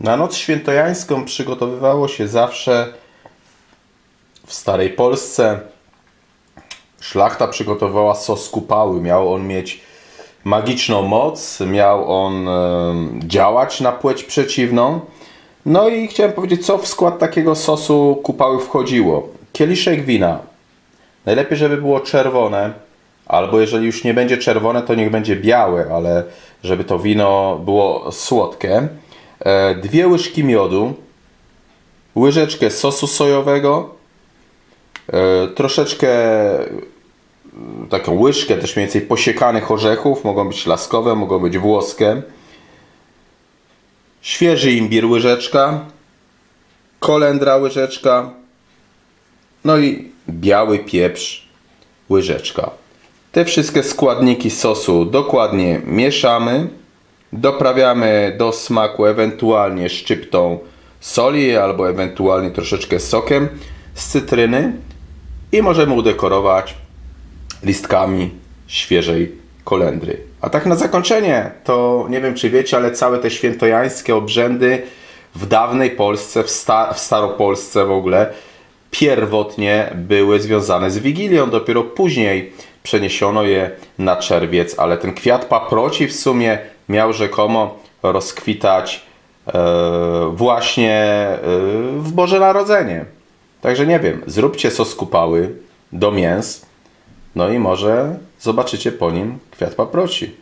Na noc świętojańską przygotowywało się zawsze w starej Polsce. Szlachta przygotowała sos kupały. Miał on mieć magiczną moc, miał on działać na płeć przeciwną. No i chciałem powiedzieć, co w skład takiego sosu kupały wchodziło. Kieliszek wina. Najlepiej, żeby było czerwone, albo jeżeli już nie będzie czerwone, to niech będzie białe, ale żeby to wino było słodkie. E, Dwie łyżki miodu, łyżeczkę sosu sojowego, e, troszeczkę taką łyżkę też mniej więcej posiekanych orzechów, mogą być laskowe, mogą być włoskie, świeży imbir łyżeczka, kolendra łyżeczka, no i biały pieprz łyżeczka. Te wszystkie składniki sosu dokładnie mieszamy, doprawiamy do smaku ewentualnie szczyptą soli albo ewentualnie troszeczkę sokiem z cytryny i możemy udekorować listkami świeżej kolendry. A tak na zakończenie, to nie wiem czy wiecie, ale całe te świętojańskie obrzędy w dawnej Polsce, w, sta- w Staropolsce w ogóle, pierwotnie były związane z Wigilią. Dopiero później przeniesiono je na czerwiec, ale ten kwiat paproci w sumie miał rzekomo rozkwitać e, właśnie e, w Boże Narodzenie. Także nie wiem, zróbcie sos kupały do mięs, no i może zobaczycie po nim kwiat paproci.